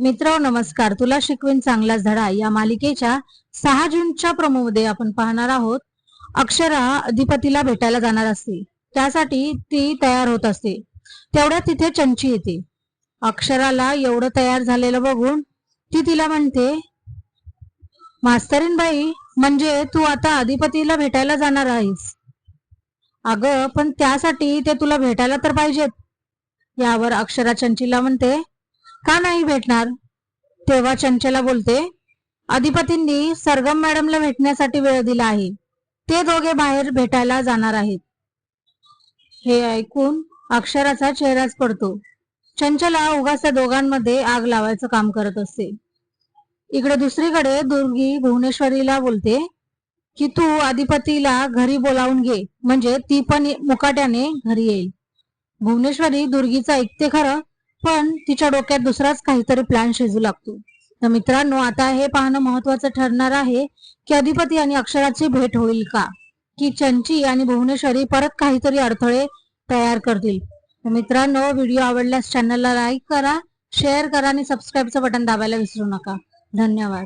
मित्र नमस्कार. तुला शिकवेन चांगलाच धडा. या मालिकेच्या सहा जूनच्या promo आपण पाहणार आहोत. अक्षरा अधिपतीला भेटायला जाणार असते. त्यासाठी ती तयार होत असते. तेवढ्यात तिथे चंची येते. अक्षराला एवढं तयार झालेलं बघून ती तिला म्हणते मास्तरीनबाई म्हणजे तू आता अधिपतीला भेटायला जाणार आहेस. अगं पण त्यासाठी ते तुला भेटायला तर पाहिजेत. यावर अक्षरा चंचीला म्हणते का नाही भेटणार? तेव्हा चंचला बोलते अधिपतींनी सरगम मॅडमला भेटण्यासाठी वेळ दिला आहे. ते दोघे बाहेर भेटायला जाणार आहेत. हे ऐकून अक्षराचा चेहराच पडतो. चंचला उगाच त्या दोघांमध्ये आग लावायचं काम करत असते. इकडे दुसरीकडे दुर्गी भुवनेश्वरीला बोलते की तू अधिपतीला घरी बोलावून घे म्हणजे ती पण मुकाट्याने घरी येईल. भुवनेश्वरी दुर्गीचं ऐकते खरं पण तिच्या डोक्यात दुसराच काहीतरी प्लॅन शिजू लागतो. तर मित्रांनो आता हे पाहणं महत्वाचं ठरणार आहे की अधिपती आणि अक्षराची भेट होईल का? की चंची आणि भुवनेश्वरी परत काहीतरी अडथळे तयार करतील. मित्रांनो व्हिडिओ आवडल्यास चॅनलला लाईक करा शेअर करा आणि सबस्क्राईबचं बटन दाबायला विसरू नका. धन्यवाद.